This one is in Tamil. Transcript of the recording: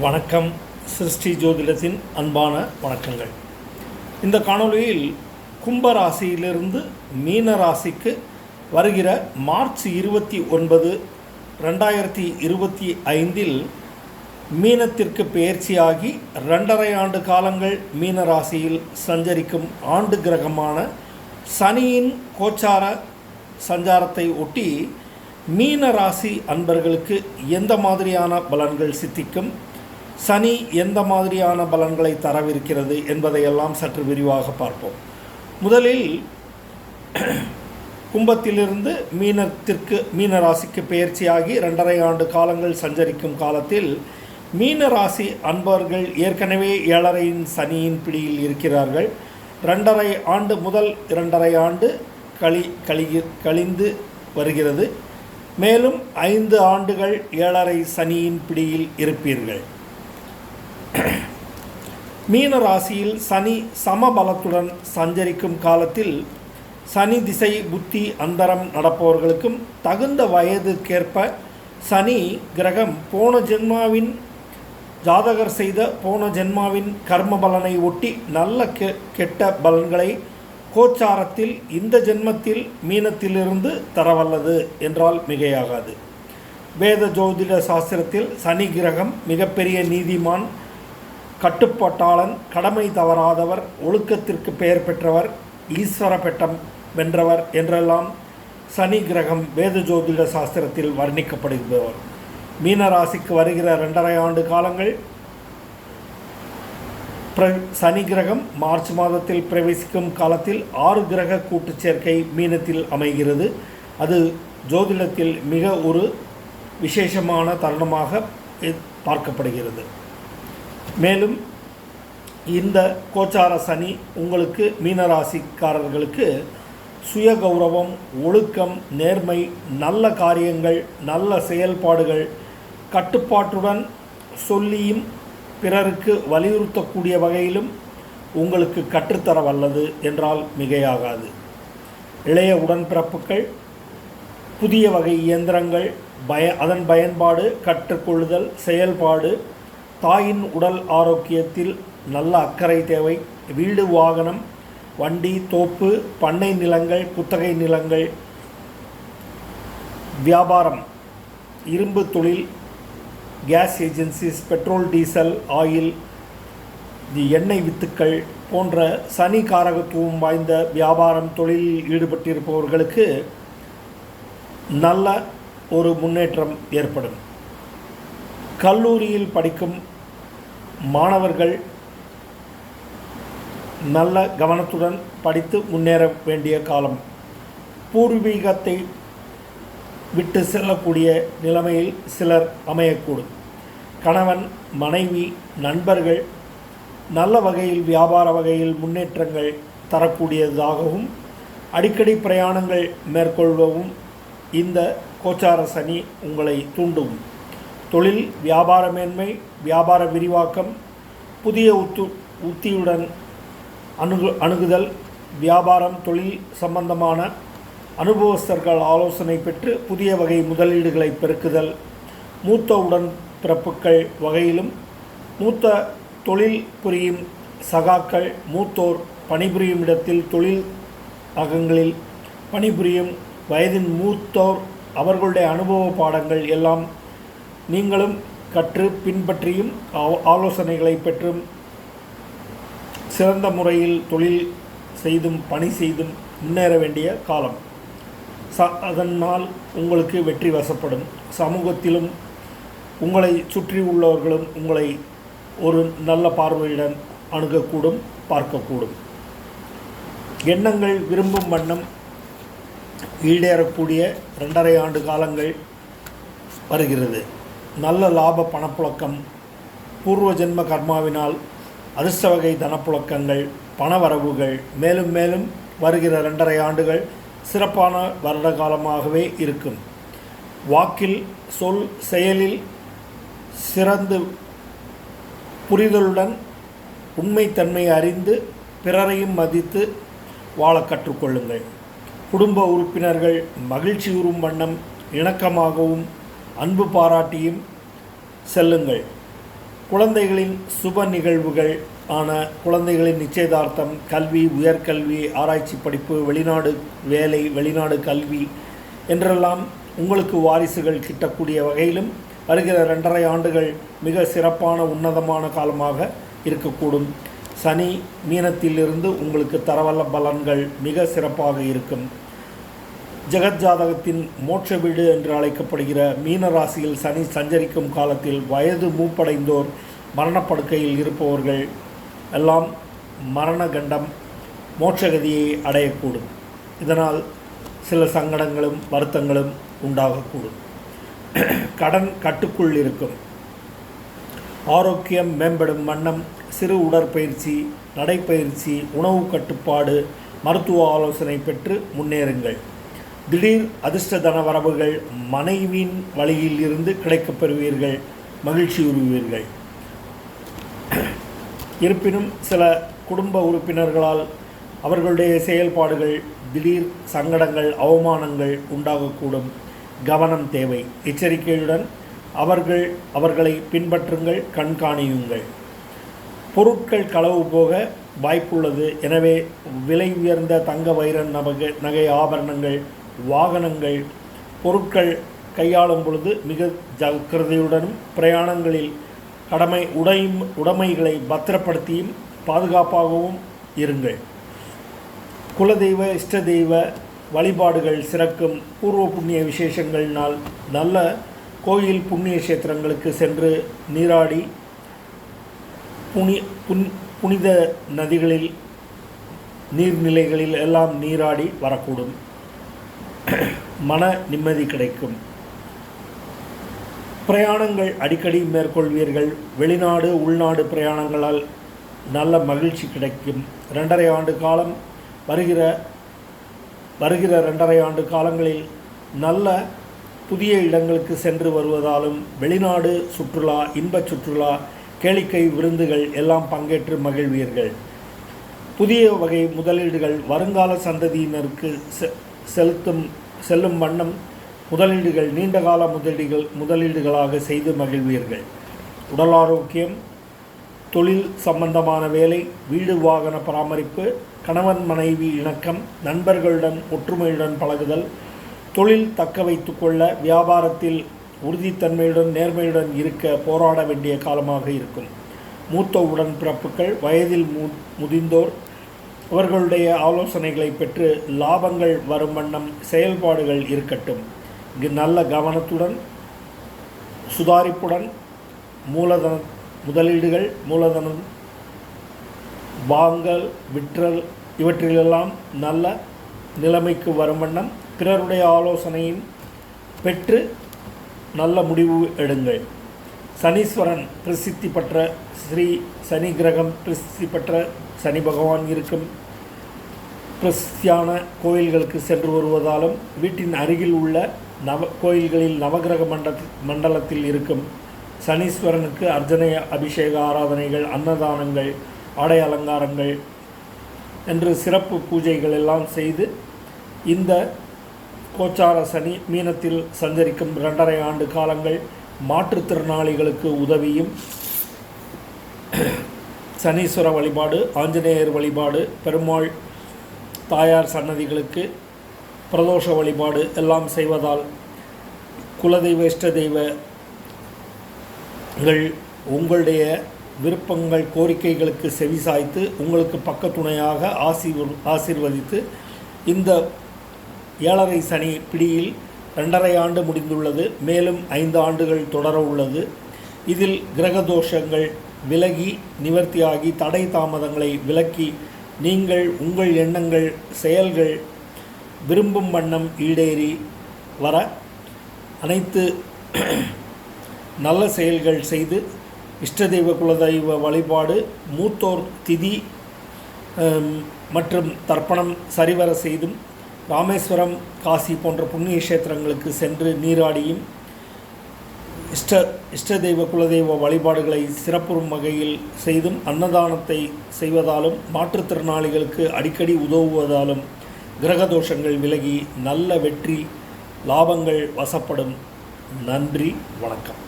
வணக்கம். சிருஷ்டி ஜோதிடத்தின் அன்பான வணக்கங்கள். இந்த காணொளியில் கும்ப ராசியிலிருந்து மீன ராசிக்கு வருகிற மார்ச் இருபத்தி ஒன்பது ரெண்டாயிரத்தி இருபத்தி ஐந்தில் மீனத்திற்கு பெயர்ச்சியாகி ரெண்டரை ஆண்டு காலங்கள் மீன ராசியில் சஞ்சரிக்கும் ஆண்டு கிரகமான சனியின் கோச்சார சஞ்சாரத்தை ஒட்டி மீன ராசி அன்பர்களுக்கு எந்த மாதிரியான பலன்கள் சித்திக்கும்? சனி எந்த மாதிரியான பலன்களை தரவிருக்கிறது என்பதையெல்லாம் சற்று விரிவாக பார்ப்போம். முதலில் கும்பத்திலிருந்து மீனத்திற்கு மீனராசிக்கு பயிற்சியாகி பெயர்ச்சியாகி ரெண்டரை ஆண்டு காலங்கள் சஞ்சரிக்கும் காலத்தில் மீனராசி அன்பர்கள் ஏற்கனவே ஏழரையின் சனியின் பிடியில் இருக்கிறார்கள். ரெண்டரை ஆண்டு முதல் இரண்டரை ஆண்டு கழி கழி கழிந்து வருகிறது. மேலும் ஐந்து ஆண்டுகள் ஏழரை சனியின் பிடியில் இருப்பீர்கள். மீன ராசியில் சனி சமபலத்துடன் சஞ்சரிக்கும் காலத்தில் சனி திசை புத்தி அந்தரம் நடப்பவர்களுக்கும் தகுந்த வயதுக்கேற்ப சனி கிரகம் போன ஜென்மாவின் ஜாதகர் செய்த போன ஜென்மாவின் கர்ம பலனை ஒட்டி நல்ல கெ கெட்ட பலன்களை கோச்சாரத்தில் இந்த ஜென்மத்தில் மீனத்திலிருந்து தரவல்லது என்றால் மிகையாகாது. வேத ஜோதிட சாஸ்திரத்தில் சனி கிரகம் மிகப்பெரிய நீதிமான் கட்டுப்பாட்டாளன் கடமை தவறாதவர் ஒழுக்கத்திற்கு பெயர் பெற்றவர் ஈஸ்வர பெட்டம் வென்றவர் என்றெல்லாம் சனி கிரகம் வேத ஜோதிட சாஸ்திரத்தில் வர்ணிக்கப்படுகிறவர் மீனராசிக்கு வருகிற ரெண்டரை ஆண்டு காலங்கள் பிர சனி கிரகம் மார்ச் மாதத்தில் பிரவேசிக்கும் காலத்தில் ஆறு கிரக கூட்டுச் சேர்க்கை மீனத்தில் அமைகிறது. அது ஜோதிடத்தில் மிக ஒரு விசேஷமான தருணமாக பார்க்கப்படுகிறது. மேலும் இந்த கோச்சார சனி உங்களுக்கு மீனராசிக்காரர்களுக்கு சுய கௌரவம் ஒழுக்கம் நேர்மை நல்ல காரியங்கள் நல்ல செயல்பாடுகள் கட்டுப்பாட்டுடன் சொல்லியும் பிறருக்கு வலியுறுத்தக்கூடிய வகையிலும் உங்களுக்கு கற்றுத்தர வல்லது என்றால் மிகையாகாது. இளைய உடன்பிறப்புகள் புதிய வகை இயந்திரங்கள் பய அதன் பயன்பாடு கற்றுக்கொள்ளுதல் செயல்பாடு தாயின் உடல் ஆரோக்கியத்தில் நல்ல அக்கறை தேவை. வீடு வாகனம் வண்டி தோப்பு பண்ணை நிலங்கள் குத்தகை நிலங்கள். வியாபாரம். இரும்பு தொழில் gas agencies petrol diesel oil தி எண்ணெய் வித்துக்கள் போன்ற சனி காரகத்துவம் வாய்ந்த வியாபாரம் தொழிலில் ஈடுபட்டிருப்பவர்களுக்கு நல்ல ஒரு முன்னேற்றம் ஏற்படும். கல்லூரியில் படிக்கும் மாணவர்கள் நல்ல கவனத்துடன் படித்து முன்னேற வேண்டிய காலம். பூர்வீகத்தை விட்டு செல்லக்கூடிய நிலைமையில் சிலர் அமையக்கூடும். கணவன் மனைவி நண்பர்கள் நல்ல வகையில் வியாபார வகையில் முன்னேற்றங்கள் தரக்கூடியதாகவும் அடிக்கடி பிரயாணங்கள் மேற்கொள்வவும் இந்த கோச்சார சனி உங்களை தூண்டும். தொழில் வியாபார மேன்மை வியாபார விரிவாக்கம் புதிய உத்து உத்தியுடன் அணுகு அணுகுதல் வியாபாரம் தொழில் சம்பந்தமான அனுபவஸ்தர்கள் ஆலோசனை பெற்று புதிய வகை முதலீடுகளை பெருக்குதல் மூத்த உடன் பிறப்புகள் வகையிலும் மூத்த தொழில் புரியும் சகாக்கள் மூத்தோர் பணிபுரியும் இடத்தில் தொழில் அகங்களில் பணிபுரியும் வயதின் மூத்தோர் அவர்களுடைய அனுபவ பாடங்கள் எல்லாம் நீங்களும் கற்று பின்பற்றியும் ஆலோசனைகளை பெற்றும் சிறந்த முறையில் தொழில் செய்தும் பணி செய்தும் முன்னேற வேண்டிய காலம். ச அதனால் உங்களுக்கு வெற்றி வசப்படும். சமூகத்திலும் உங்களை சுற்றி உள்ளவர்களும் உங்களை ஒரு நல்ல பார்வையுடன் அணுகக்கூடும் பார்க்கக்கூடும். எண்ணங்கள் விரும்பும் வண்ணம் ஈடேறக்கூடிய ரெண்டரை ஆண்டு காலங்கள் வருகிறது. நல்ல லாப பணப்புழக்கம் பூர்வ ஜென்ம கர்மாவினால் அதிர்ஷ்ட வகை தனப்புழக்கங்கள் பணவரவுகள் மேலும் மேலும் வருகிற ரெண்டரை ஆண்டுகள் சிறப்பான வருட காலமாகவே இருக்கும். வாக்கில் சொல் செயலில் சிறந்து புரிதலுடன் உண்மைத்தன்மை அறிந்து பிறரையும் மதித்து வாழ கற்றுக்கொள்ளுங்கள். குடும்ப உறுப்பினர்கள் மகிழ்ச்சியுறும் வண்ணம் இணக்கமாகவும் அன்பு பாராட்டியும் செல்லுங்கள். குழந்தைகளின் சுப நிகழ்வுகள் ஆன குழந்தைகளின் நிச்சயதார்த்தம் கல்வி உயர்கல்வி ஆராய்ச்சி படிப்பு வெளிநாடு வேலை வெளிநாடு கல்வி என்றெல்லாம் உங்களுக்கு வாரிசுகள் கிட்டக்கூடிய வகையிலும் வருகிற ரெண்டரை ஆண்டுகள் மிக சிறப்பான உன்னதமான காலமாக இருக்கக்கூடும். சனி மீனத்திலிருந்து உங்களுக்கு தரவல்ல பலன்கள் மிக சிறப்பாக இருக்கும். ஜெகத் ஜாதகத்தின் மோட்ச வீடு என்று அழைக்கப்படுகிற மீன ராசியில் சனி சஞ்சரிக்கும் காலத்தில் வயது மூப்படைந்தோர் மரணப்படுக்கையில் இருப்பவர்கள் எல்லாம் மரண கண்டம் மோட்சகதியை அடையக்கூடும். இதனால் சில சங்கடங்களும் வருத்தங்களும் உண்டாகக்கூடும். கடன் கட்டுக்குள் இருக்கும். ஆரோக்கியம் மேம்படும் வண்ணம் சிறு உடற்பயிற்சி நடைப்பயிற்சி உணவு கட்டுப்பாடு மருத்துவ ஆலோசனை பெற்று முன்னேறுங்கள். திடீர் அதிர்ஷ்ட தன வரவுகள் மனைவியின் வழியில் இருந்து கிடைக்கப் பெறுவீர்கள் மகிழ்ச்சியுறுவீர்கள் இருப்பினும் சில குடும்ப உறுப்பினர்களால் அவர்களுடைய செயல்பாடுகள் திடீர் சங்கடங்கள் அவமானங்கள் உண்டாகக்கூடும். கவனம் தேவை. எச்சரிக்கையுடன் அவர்கள் அவர்களை பின்பற்றுங்கள் கண்காணியுங்கள். பொருட்கள் களவு போக வாய்ப்புள்ளது. எனவே விலை உயர்ந்த தங்க வைர நகை நகை ஆபரணங்கள் வாகனங்கள் பொருட்கள் கையாளும் பொழுது மிக ஜாக்கிரதையுடனும் பிரயாணங்களில் கடமை உடையும் உடைமைகளை பத்திரப்படுத்தியும் பாதுகாப்பாகவும் இருங்கள். குலதெய்வ இஷ்ட தெய்வ வழிபாடுகள் சிறக்கும். பூர்வ புண்ணிய விசேஷங்களினால் நல்ல கோயில் புண்ணிய கஷேத்திரங்களுக்கு சென்று நீராடி புனி புன் புனித நதிகளில் நீர்நிலைகளில் எல்லாம் நீராடி வரக்கூடும். மன நிம்மதி கிடைக்கும். பிரயாணங்கள் அடிக்கடி மேற்கொள்வீர்கள். வெளிநாடு உள்நாடு பிரயாணங்களால் நல்ல மகிழ்ச்சி கிடைக்கும். ரெண்டரை ஆண்டு காலம் வருகிற வருகிற ரெண்டரை ஆண்டு காலங்களில் நல்ல புதிய இடங்களுக்கு சென்று வருவதாலும் வெளிநாடு சுற்றுலா இன்பச் சுற்றுலா கேளிக்கை விருந்துகள் எல்லாம் பங்கேற்று மகிழ்வீர்கள். புதிய வகை முதலீடுகள் வருங்கால சந்ததியினருக்கு செ- செலுத்தும் செல்லும் வண்ணம் முதலீடுகள் நீண்டகால முதலீடுகள் முதலீடுகளாக செய்து மகிழ்வீர்கள். உடல் ஆரோக்கியம் தொழில் சம்பந்தமான வேலை வீடு வாகன பராமரிப்பு கணவன் மனைவி இணக்கம் நண்பர்களுடன் ஒற்றுமையுடன் பழகுதல் தொழில் தக்க வைத்து கொள்ள வியாபாரத்தில் உறுதித்தன்மையுடன் நேர்மையுடன் இருக்க போராட வேண்டிய காலமாக இருக்கும். மூத்த உடன்பிறப்புகள் வயதில் மு முதிர்ந்தோர் அவர்களுடைய ஆலோசனைகளை பெற்று லாபங்கள் வரும் வண்ணம் செயல்பாடுகள் இருக்கட்டும். இங்கு நல்ல கவனத்துடன் சுதாரிப்புடன் மூலதன முதலீடுகள் மூலதனம் வாங்கல் விற்றல் இவற்றிலெல்லாம் நல்ல நிலைமைக்கு வரும் வண்ணம் பிறருடைய ஆலோசனையும் பெற்று நல்ல முடிவு எடுங்கள். சனீஸ்வரன் பிரசித்தி பெற்ற ஸ்ரீ சனி கிரகம் பிரசித்தி பெற்ற சனி பகவான் இருக்கும் பிரசித்தியான கோயில்களுக்கு சென்று வருவதாலும் வீட்டின் அருகில் உள்ள நவ கோயில்களில் நவகிரக மண்ட மண்டலத்தில் இருக்கும் சனீஸ்வரனுக்கு அர்ச்சனை அபிஷேக ஆராதனைகள் அன்னதானங்கள் ஆடை அலங்காரங்கள் என்று சிறப்பு பூஜைகள் எல்லாம் செய்து இந்த கோச்சார சனி மீனத்தில் சஞ்சரிக்கும் இரண்டரை ஆண்டு காலங்கள் மாற்றுத்திறனாளிகளுக்கு உதவியும் சனீஸ்வர வழிபாடு ஆஞ்சநேயர் வழிபாடு பெருமாள் தாயார் சன்னதிகளுக்கு பிரதோஷ வழிபாடு எல்லாம் செய்வதால் குலதெய்வ இஷ்ட தெய்வங்கள் உங்களுடைய விருப்பங்கள் கோரிக்கைகளுக்கு செவிசாய்த்து உங்களுக்கு பக்கத்துணையாக ஆசி ஆசீர்வதித்து இந்த ஏழரை சனி பிடியில் ரெண்டரை ஆண்டு முடிந்துள்ளது. மேலும் ஐந்து ஆண்டுகள் தொடர உள்ளது. இதில் கிரக தோஷங்கள் விலகி நிவர்த்தியாகி தடை தாமதங்களை விலக்கி நீங்கள் உங்கள் எண்ணங்கள் செயல்கள் விரும்பும் வண்ணம் ஈடேறி வர அனைத்து நல்ல செயல்கள் செய்து இஷ்டதெய்வ குலதெய்வ வழிபாடு மூத்தோர் திதி மற்றும் தர்ப்பணம் சரிவர செய்தும் ராமேஸ்வரம் காசி போன்ற புண்ணிய கஷேத்திரங்களுக்கு சென்று நீராடியும் இஷ்ட இஷ்ட தெய்வ குலதெய்வ வழிபாடுகளை சிறப்புறும் வகையில் செய்தும் அன்னதானத்தை செய்வதாலும் மாற்றுத்திறனாளிகளுக்கு அடிக்கடி உதவுவதாலும் கிரகதோஷங்கள் விலகி நல்ல வெற்றி லாபங்கள் வசப்படும். நன்றி வணக்கம்.